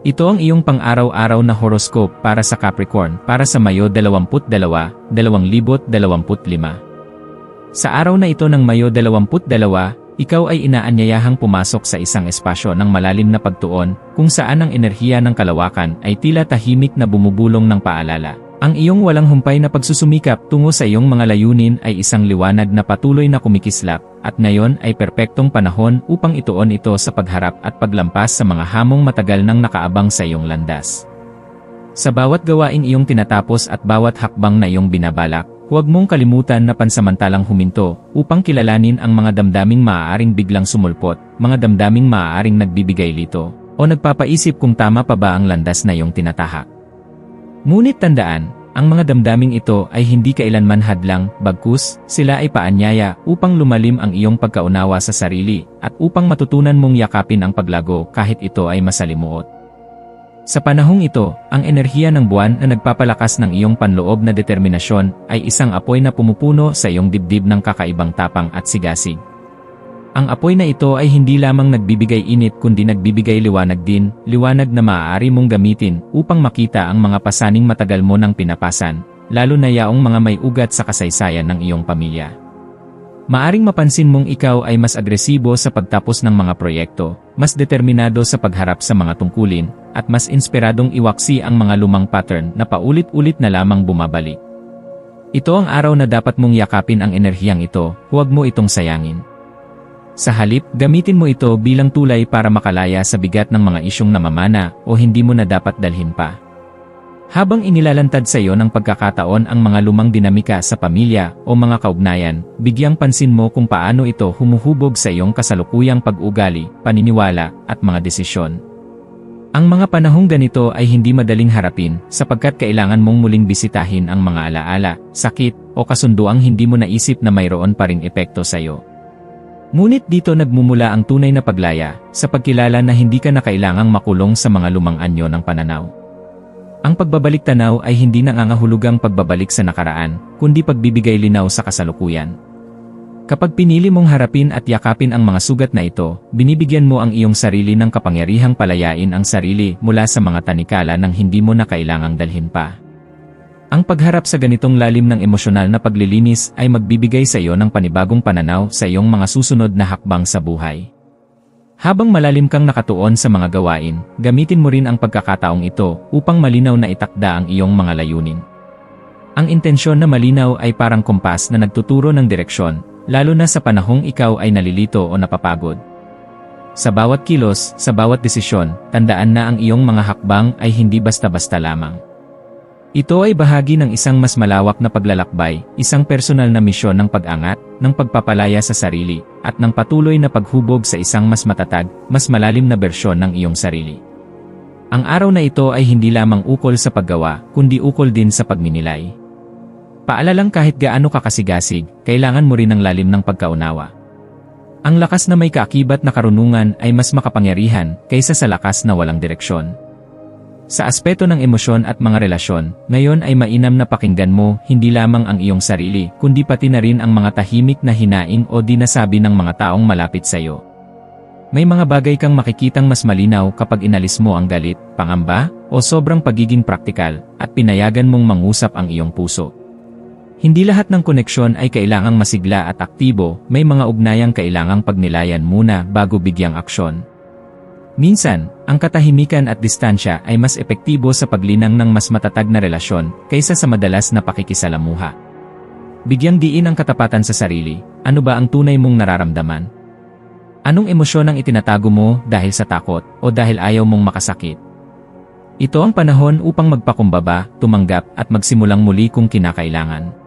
Ito ang iyong pang-araw-araw na horoscope para sa Capricorn para sa Mayo 22, 2025. Sa araw na ito ng Mayo 22, ikaw ay inaanyayahang pumasok sa isang espasyo ng malalim na pagtuon kung saan ang enerhiya ng kalawakan ay tila tahimik na bumubulong ng paalala. Ang iyong walang humpay na pagsusumikap tungo sa iyong mga layunin ay isang liwanag na patuloy na kumikislap, at ngayon ay perpektong panahon upang ituon ito sa pagharap at paglampas sa mga hamong matagal nang nakaabang sa iyong landas. Sa bawat gawain iyong tinatapos at bawat hakbang na iyong binabalak, huwag mong kalimutan na pansamantalang huminto upang kilalanin ang mga damdaming maaaring biglang sumulpot, mga damdaming maaaring nagbibigay lito, o nagpapaisip kung tama pa ba ang landas na iyong tinatahak. Ngunit tandaan, ang mga damdaming ito ay hindi kailanman hadlang, bagkus, sila ay paanyaya upang lumalim ang iyong pagkaunawa sa sarili at upang matutunan mong yakapin ang paglago kahit ito ay masalimuot. Sa panahong ito, ang enerhiya ng buwan na nagpapalakas ng iyong panloob na determinasyon ay isang apoy na pumupuno sa iyong dibdib ng kakaibang tapang at sigasig. Ang apoy na ito ay hindi lamang nagbibigay init kundi nagbibigay liwanag din, liwanag na maaari mong gamitin upang makita ang mga pasaning matagal mo nang pinapasan, lalo na yaong mga may ugat sa kasaysayan ng iyong pamilya. Maaring mapansin mong ikaw ay mas agresibo sa pagtapos ng mga proyekto, mas determinado sa pagharap sa mga tungkulin, at mas inspiradong iwaksi ang mga lumang pattern na paulit-ulit na lamang bumabalik. Ito ang araw na dapat mong yakapin ang enerhiyang ito, huwag mo itong sayangin. Sa halip, gamitin mo ito bilang tulay para makalaya sa bigat ng mga isyong namamana o hindi mo na dapat dalhin pa. Habang inilalantad sa iyo ng pagkakataon ang mga lumang dinamika sa pamilya o mga kaugnayan, bigyang pansin mo kung paano ito humuhubog sa iyong kasalukuyang pag-ugali, paniniwala, at mga desisyon. Ang mga panahong ganito ay hindi madaling harapin sapagkat kailangan mong muling bisitahin ang mga alaala, sakit, o kasunduang hindi mo naisip na mayroon pa ring epekto sa iyo. Ngunit dito nagmumula ang tunay na paglaya, sa pagkilala na hindi ka na kailangang makulong sa mga lumang anyo ng pananaw. Ang pagbabalik tanaw ay hindi nangangahulugang pagbabalik sa nakaraan, kundi pagbibigay linaw sa kasalukuyan. Kapag pinili mong harapin at yakapin ang mga sugat na ito, binibigyan mo ang iyong sarili ng kapangyarihang palayain ang sarili mula sa mga tanikala ng hindi mo na kailangang dalhin pa. Ang pagharap sa ganitong lalim ng emosyonal na paglilinis ay magbibigay sa iyo ng panibagong pananaw sa iyong mga susunod na hakbang sa buhay. Habang malalim kang nakatuon sa mga gawain, gamitin mo rin ang pagkakataong ito upang malinaw na itakda ang iyong mga layunin. Ang intensyon na malinaw ay parang kompas na nagtuturo ng direksyon, lalo na sa panahong ikaw ay nalilito o napapagod. Sa bawat kilos, sa bawat desisyon, tandaan na ang iyong mga hakbang ay hindi basta-basta lamang. Ito ay bahagi ng isang mas malawak na paglalakbay, isang personal na misyon ng pag-angat, ng pagpapalaya sa sarili, at ng patuloy na paghubog sa isang mas matatag, mas malalim na bersyon ng iyong sarili. Ang araw na ito ay hindi lamang ukol sa paggawa, kundi ukol din sa pagminilay. Paalalang kahit gaano kakasigasig, kailangan mo rin ng lalim ng pagkaunawa. Ang lakas na may kaakibat na karunungan ay mas makapangyarihan kaysa sa lakas na walang direksyon. Sa aspeto ng emosyon at mga relasyon, ngayon ay mainam na pakinggan mo hindi lamang ang iyong sarili, kundi pati na rin ang mga tahimik na hinaing o di nasabi ng mga taong malapit sa iyo. May mga bagay kang makikitang mas malinaw kapag inalis mo ang galit, pangamba, o sobrang pagiging praktikal, at pinayagan mong mangusap ang iyong puso. Hindi lahat ng koneksyon ay kailangang masigla at aktibo, may mga ugnayang kailangang pagnilayan muna bago bigyang aksyon. Minsan, ang katahimikan at distansya ay mas epektibo sa paglinang ng mas matatag na relasyon kaysa sa madalas na pakikisalamuha. Bigyang diin ang katapatan sa sarili, ano ba ang tunay mong nararamdaman? Anong emosyon ang itinatago mo dahil sa takot o dahil ayaw mong makasakit? Ito ang panahon upang magpakumbaba, tumanggap at magsimulang muli kung kinakailangan.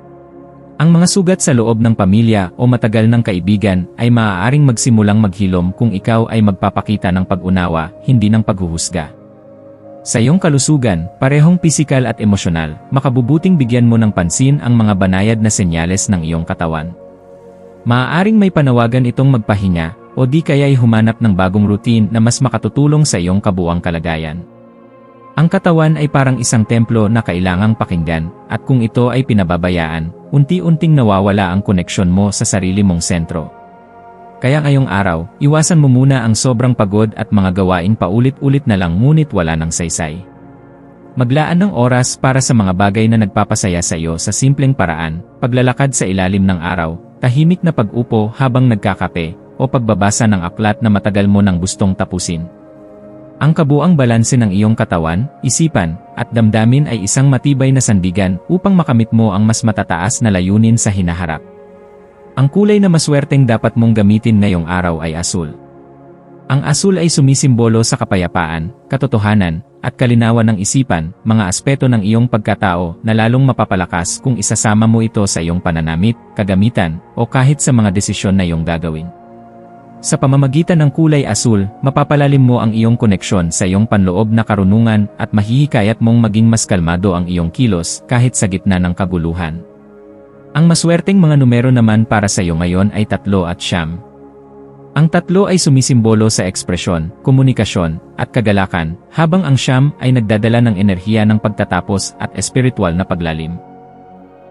Ang mga sugat sa loob ng pamilya o matagal ng kaibigan ay maaaring magsimulang maghilom kung ikaw ay magpapakita ng pag-unawa, hindi ng paghuhusga. Sa iyong kalusugan, parehong pisikal at emosyonal, makabubuting bigyan mo ng pansin ang mga banayad na senyales ng iyong katawan. Maaaring may panawagan itong magpahinga, o di kaya'y humanap ng bagong routine na mas makatutulong sa iyong kabuang kalagayan. Ang katawan ay parang isang templo na kailangang pakinggan, at kung ito ay pinababayaan, unti-unting nawawala ang koneksyon mo sa sarili mong sentro. Kaya ngayong araw, iwasan mo muna ang sobrang pagod at mga gawain paulit-ulit na lang ngunit wala ng saysay. Maglaan ng oras para sa mga bagay na nagpapasaya sa iyo sa simpleng paraan, paglalakad sa ilalim ng araw, tahimik na pag-upo habang nagkakape, o pagbabasa ng aklat na matagal mo nang gustong tapusin. Ang kabuang balanse ng iyong katawan, isipan, at damdamin ay isang matibay na sandigan upang makamit mo ang mas matataas na layunin sa hinaharap. Ang kulay na maswerteng dapat mong gamitin ngayong araw ay asul. Ang asul ay sumisimbolo sa kapayapaan, katotohanan, at kalinawan ng isipan, mga aspeto ng iyong pagkatao na lalong mapapalakas kung isasama mo ito sa iyong pananamit, kagamitan, o kahit sa mga desisyon na iyong gagawin. Sa pamamagitan ng kulay asul, mapapalalim mo ang iyong koneksyon sa iyong panloob na karunungan at mahihikayat mong maging mas kalmado ang iyong kilos kahit sa gitna ng kaguluhan. Ang maswerteng mga numero naman para sa iyo ngayon ay tatlo at siyam. Ang tatlo ay sumisimbolo sa ekspresyon, komunikasyon, at kagalakan, habang ang siyam ay nagdadala ng enerhiya ng pagtatapos at espiritual na paglalim.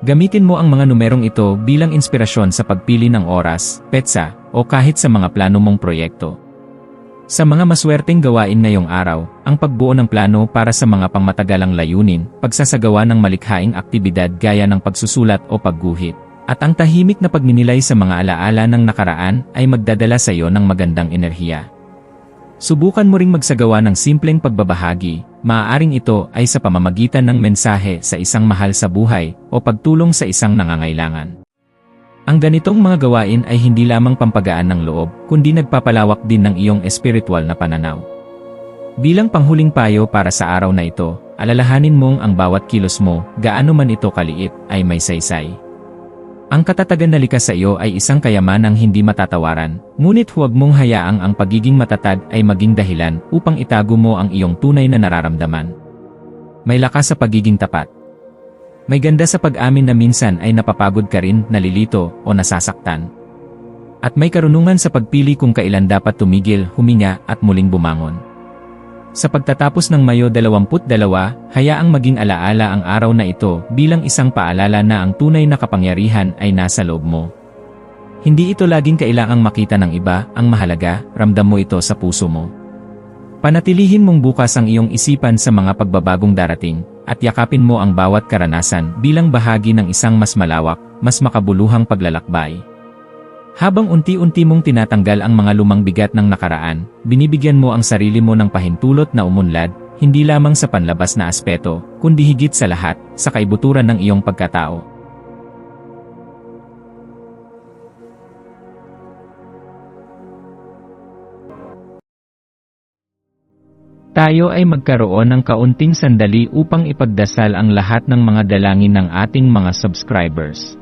Gamitin mo ang mga numerong ito bilang inspirasyon sa pagpili ng oras, petsa, o kahit sa mga plano mong proyekto. Sa mga maswerteng gawain ngayong araw, ang pagbuo ng plano para sa mga pangmatagalang layunin, pagsasagawa ng malikhaing aktibidad gaya ng pagsusulat o pagguhit, at ang tahimik na pagninilay sa mga alaala ng nakaraan ay magdadala sa iyo ng magandang enerhiya. Subukan mo ring magsagawa ng simpleng pagbabahagi, maaaring ito ay sa pamamagitan ng mensahe sa isang mahal sa buhay o pagtulong sa isang nangangailangan. Ang ganitong mga gawain ay hindi lamang pampagaan ng loob, kundi nagpapalawak din ng iyong espiritual na pananaw. Bilang panghuling payo para sa araw na ito, alalahanin mong ang bawat kilos mo, gaano man ito kaliit, ay may saysay. Ang katatagan na likas sa iyo ay isang kayamanang hindi matatawaran, ngunit huwag mong hayaang ang pagiging matatag ay maging dahilan upang itago mo ang iyong tunay na nararamdaman. May lakas sa pagiging tapat. May ganda sa pag-amin na minsan ay napapagod ka rin, nalilito, o nasasaktan. At may karunungan sa pagpili kung kailan dapat tumigil, huminga, at muling bumangon. Sa pagtatapos ng Mayo 22, hayaang maging alaala ang araw na ito bilang isang paalala na ang tunay na kapangyarihan ay nasa loob mo. Hindi ito laging kailangang makita ng iba, ang mahalaga, ramdam mo ito sa puso mo. Panatilihin mong bukas ang iyong isipan sa mga pagbabagong darating, at yakapin mo ang bawat karanasan bilang bahagi ng isang mas malawak, mas makabuluhang paglalakbay. Habang unti-unti mong tinatanggal ang mga lumang bigat ng nakaraan, binibigyan mo ang sarili mo ng pahintulot na umunlad, hindi lamang sa panlabas na aspeto, kundi higit sa lahat, sa kaibuturan ng iyong pagkatao. Tayo ay magkaroon ng kaunting sandali upang ipagdasal ang lahat ng mga dalangin ng ating mga subscribers